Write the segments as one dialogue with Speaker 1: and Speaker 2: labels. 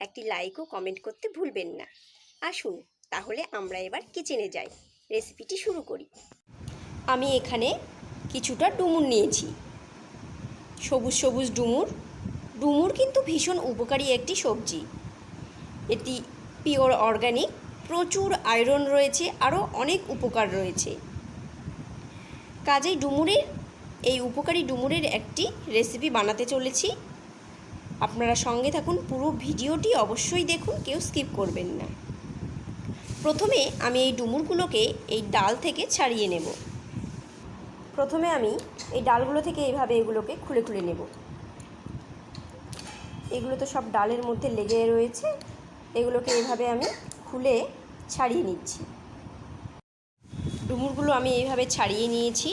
Speaker 1: একটি লাইক ও কমেন্ট করতে ভুলবেন না। আসুন, তাহলে আমরা এবার কিচেনে যাই। রেসিপিটি শুরু করি। আমি এখানে কিছুটা ডুমুর নিয়েছি। সবুজ সবুজ ডুমুর। ডুমুর কিন্তু ভীষণ উপকারী একটি সবজি। এটি পিওর অর্গানিক প্রচুর আয়রন রয়েছে, আরও অনেক উপকার রয়েছে। কাজেই ডুমুরের, এই উপকারী ডুমুরের একটি রেসিপি বানাতে চলেছি। আপনারা সঙ্গে থাকুন, পুরো ভিডিওটি অবশ্যই দেখুন, কেউ স্কিপ করবেন না। প্রথমে আমি এই ডুমুরগুলোকে এই ডাল থেকে ছাড়িয়ে নেব। প্রথমে আমি এই ডালগুলো থেকে এইভাবে এগুলোকে খুলে খুলে নেব। এগুলো তো সব ডালের মধ্যে লেগে রয়েছে। এগুলোকে এভাবে আমি খুলে ছাড়িয়ে নিচ্ছি। ডুমুরগুলো আমি এইভাবে ছাড়িয়ে নিয়েছি।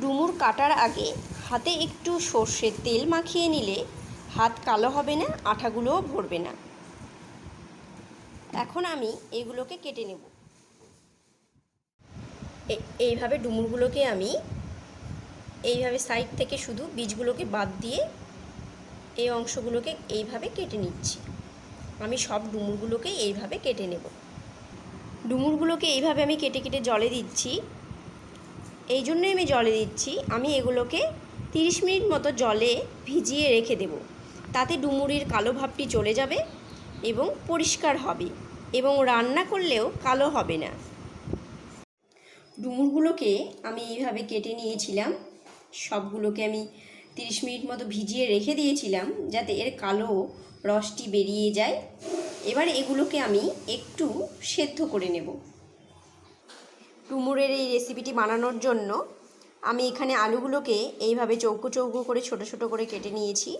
Speaker 1: ডুমুর কাটার আগে হাতে একটু সর্ষের তেল মাখিয়ে নিলে হাত কালো হবে না, আঠাগুলোও ভরবে না। এখন আমি এগুলোকে কেটে নেব। এইভাবে ডুমুরগুলোকে আমি এইভাবে সাইড থেকে শুধু বীজগুলোকে বাদ দিয়ে এই অংশগুলোকে এইভাবে কেটে নিচ্ছি। আমি সব ডুমুরগুলোকে এইভাবে কেটে নেব। ডুমুরগুলোকে এইভাবে আমি কেটে কেটে জলে দিচ্ছি। এই জন্যই আমি জলে দিচ্ছি। আমি এগুলোকে তিরিশ মিনিট মতো জলে ভিজিয়ে রেখে দেব। তাতে ডুমুরির কালো ভাবটি চলে যাবে এবং পরিষ্কার হবে এবং রান্না করলেও কালো হবে না। ডুমুরগুলোকে আমি এইভাবে কেটে নিয়েছিলাম। সবগুলোকে আমি তিরিশ মিনিট মতো ভিজিয়ে রেখে দিয়েছিলাম যাতে এর কালো রসটি বেরিয়ে যায়। এবার এগুলোকে আমি একটু সেদ্ধ করে নেব। ডুমুরের এই রেসিপিটি বানানোর জন্য আমি এখানে আলুগুলোকে এইভাবে চৌকো চৌকো করে ছোট ছোট করে কেটে নিয়েছি।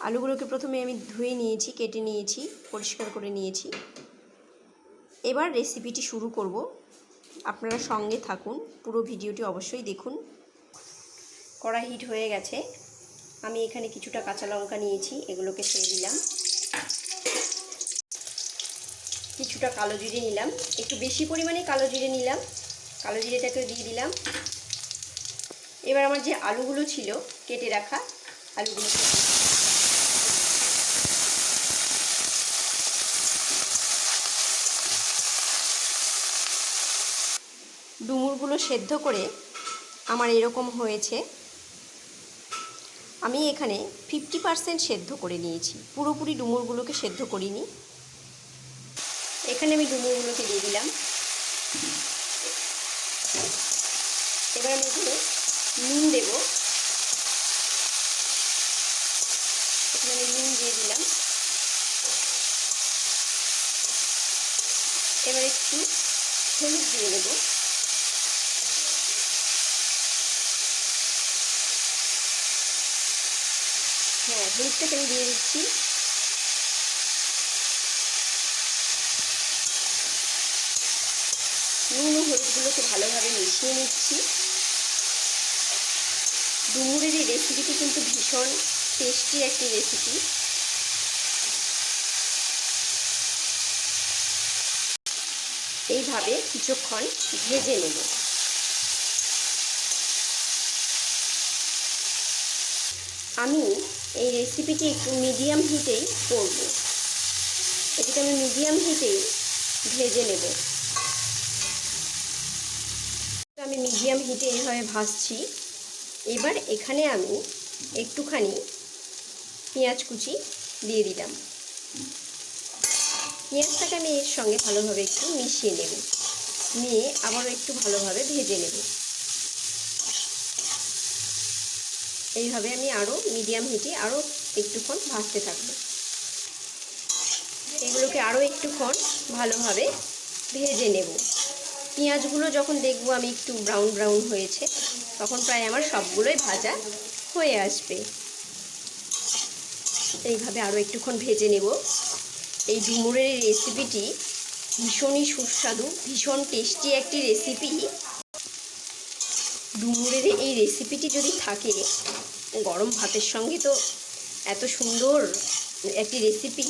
Speaker 1: আলুগুলোকে প্রথমে আমি ধুয়ে নিয়েছি, কেটে নিয়েছি, পরিষ্কার করে নিয়েছি। এবার রেসিপিটি শুরু করব। আপনারা সঙ্গে থাকুন, পুরো ভিডিওটি অবশ্যই দেখুন। কড়া হিট হয়ে গেছে। আমি এখানে কিছুটা কাঁচা লঙ্কা নিয়েছি, এগুলোকে ছেড়ে দিলাম। কিছুটা কালো জিরে নিলাম। একটু বেশি পরিমাণে কালো জিরে নিলাম। কালো জিরেটাকে দিয়ে দিলাম। এবার আমার যে আলুগুলো ছিল, কেটে রাখা আলুগুলো ডুমুরগুলো সেদ্ধ করে আমার এরকম হয়েছে। আমি এখানে ফিফটি পারসেন্ট সেদ্ধ করে নিয়েছি। পুরোপুরি ডুমুরগুলোকে সেদ্ধ করিনি। এখানে আমি ডুমুরগুলোকে দিয়ে দিলাম। এবার আমি এখানে নুন দেব। এখানে আমি নুন দিয়ে দিলাম। এবার একটু হলুদ দিয়ে দেবো। হ্যাঁ হলুদটাকে আমি দিয়ে দিচ্ছি। নুন ও হলুদগুলোকে ভালোভাবে মিশিয়ে নিচ্ছি। ডুমুরের এই রেসিপিটি কিন্তু ভীষণ টেস্টি একটি রেসিপি এইভাবে কিছুক্ষণ ভেজে নেব। আমি এই রেসিপিটি একটু মিডিয়াম হিটেই করব। এটিকে আমি মিডিয়াম হিটেই ভেজে নেব। আমি মিডিয়াম হিটে এইভাবে ভাজছি। এবার এখানে আমি একটুখানি পেঁয়াজ কুচি দিয়ে দিলাম। পেঁয়াজটাকে আমি এর সঙ্গে ভালোভাবে একটু মিশিয়ে নেব। নিয়ে আবারও একটু ভালোভাবে ভেজে নেব। এইভাবে আমি আরও মিডিয়াম হিটে আরও একটুক্ষণ ভাজতে থাকব। এগুলোকে আরও একটুক্ষণ ভালোভাবে ভেজে নেব। পেঁয়াজগুলো যখন দেখব আমি একটু ব্রাউন ব্রাউন হয়েছে, তখন প্রায় আমার সবগুলোই ভাজা হয়ে আসবে। এইভাবে আরও একটুক্ষণ ভেজে নেব। এই ডুমুরের রেসিপিটি ভীষণই সুস্বাদু, ভীষণ টেস্টি একটি রেসিপি ডুমুরের এই রেসিপিটি যদি থাকে, গরম ভাতের সঙ্গে তো এত সুন্দর একটি রেসিপি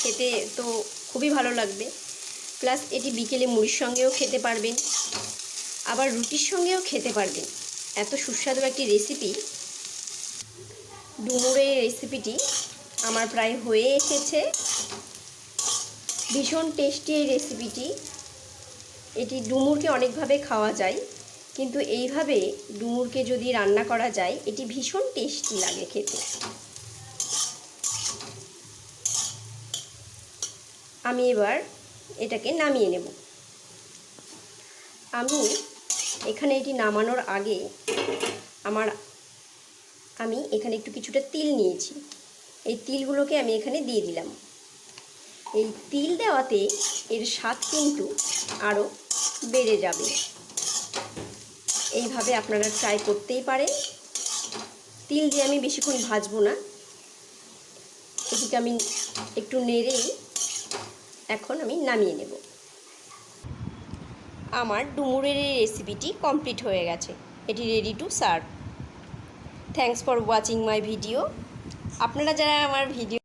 Speaker 1: খেতে তো খুবই ভালো লাগবে। প্লাস এটি বিকেলে মুড়ির সঙ্গেও খেতে পারবেন, আবার রুটির সঙ্গেও খেতে পারবেন। এত সুস্বাদু একটি রেসিপি ডুমুরের রেসিপিটি আমার প্রায় হয়ে এসেছে। ভীষণ টেস্টি এই রেসিপিটি এটি ডুমুরকে অনেকভাবে খাওয়া যায়। কিন্তু এইভাবে ডুমুরকে যদি রান্না করা যায়, এটি ভীষণ টেস্টি লাগে খেতে। আমি এবার এটাকে নামিয়ে নেব। আমি এখানে এটি নামানোর আগে আমার, আমি এখানে একটু কিছুটা তিল নিয়েছি। এই তিলগুলোকে আমি এখানে দিয়ে দিলাম। এই তিল দেওয়াতে এর স্বাদ কিন্তু আরও বেড়ে যাবে। এইভাবে আপনারা ট্রাই করতেই পারেন। তিল দিয়ে আমি বেশিক্ষণ ভাজবো না। এটিকে আমি একটু নেড়েই এখন আমি নামিয়ে নেব। আমার ডুমুরের রেসিপিটি কমপ্লিট হয়ে গেছে। এটি ready to serve thanks for watching my video আপনারা যারা আমার ভিডিও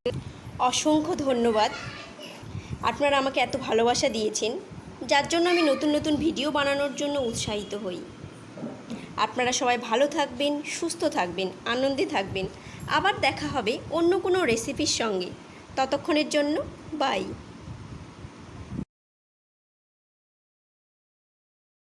Speaker 1: অসংখ্য ধন্যবাদ। আপনারা আমাকে এত ভালোবাসা দিয়েছেন, যার জন্য আমি নতুন নতুন ভিডিও বানানোর জন্য উৎসাহিত হই। আপনারা সবাই ভালো থাকবেন, সুস্থ থাকবেন, আনন্দে থাকবেন। আবার দেখা হবে অন্য কোনো রেসিপির সঙ্গে। ততক্ষণের জন্য বাই